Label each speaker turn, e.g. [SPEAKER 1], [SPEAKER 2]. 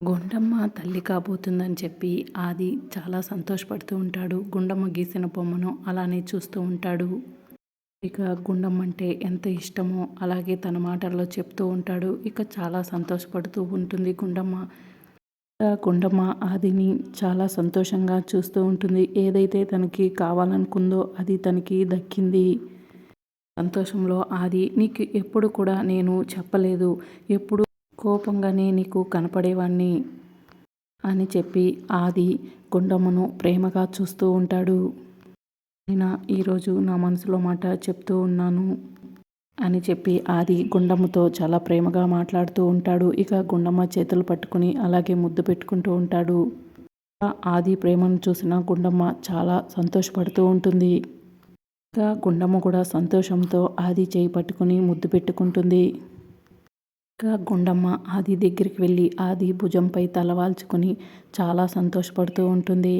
[SPEAKER 1] గుండమ్మ తల్లి కాబోతుందని చెప్పి ఆది చాలా సంతోషపడుతూ ఉంటాడు. గుండమ్మ గీసిన బొమ్మను అలానే చూస్తూ ఉంటాడు. ఇక గుండమ్మ అంటే ఎంత ఇష్టమో అలాగే తన మాటల్లో చెప్తూ ఉంటాడు. ఇక చాలా సంతోషపడుతూ ఉంటుంది గుండమ్మ. గుండమ్మ ఆదిని చాలా సంతోషంగా చూస్తూ ఉంటుంది. ఏదైతే తనకి కావాలనుకుందో అది తనకి దక్కింది. సంతోషంలో ఆది నీకు ఎప్పుడు కూడా నేను చెప్పలేదు. ఎప్పుడు కోపంగానే నీకు కనపడేవాణ్ణి అని చెప్పి ఆది గుండమ్మను ప్రేమగా చూస్తూ ఉంటాడు. నేను ఈరోజు నా మనసులో మాట చెప్తూ ఉన్నాను అని చెప్పి ఆది గుండమ్మతో చాలా ప్రేమగా మాట్లాడుతూ ఉంటాడు. ఇక గుండమ్మ చేతులు పట్టుకుని అలాగే ముద్దు పెట్టుకుంటూ ఉంటాడు. ఆది ప్రేమను చూసిన గుండమ్మ చాలా సంతోషపడుతూ ఉంటుంది. ఇక గుండమ్మ కూడా సంతోషంతో ఆది చేయి పట్టుకుని ముద్దు పెట్టుకుంటుంది. ఇంకా గుండమ్మ ఆది దగ్గరికి వెళ్ళి ఆది భుజంపై తలవాల్చుకొని చాలా సంతోషపడుతూ ఉంటుంది.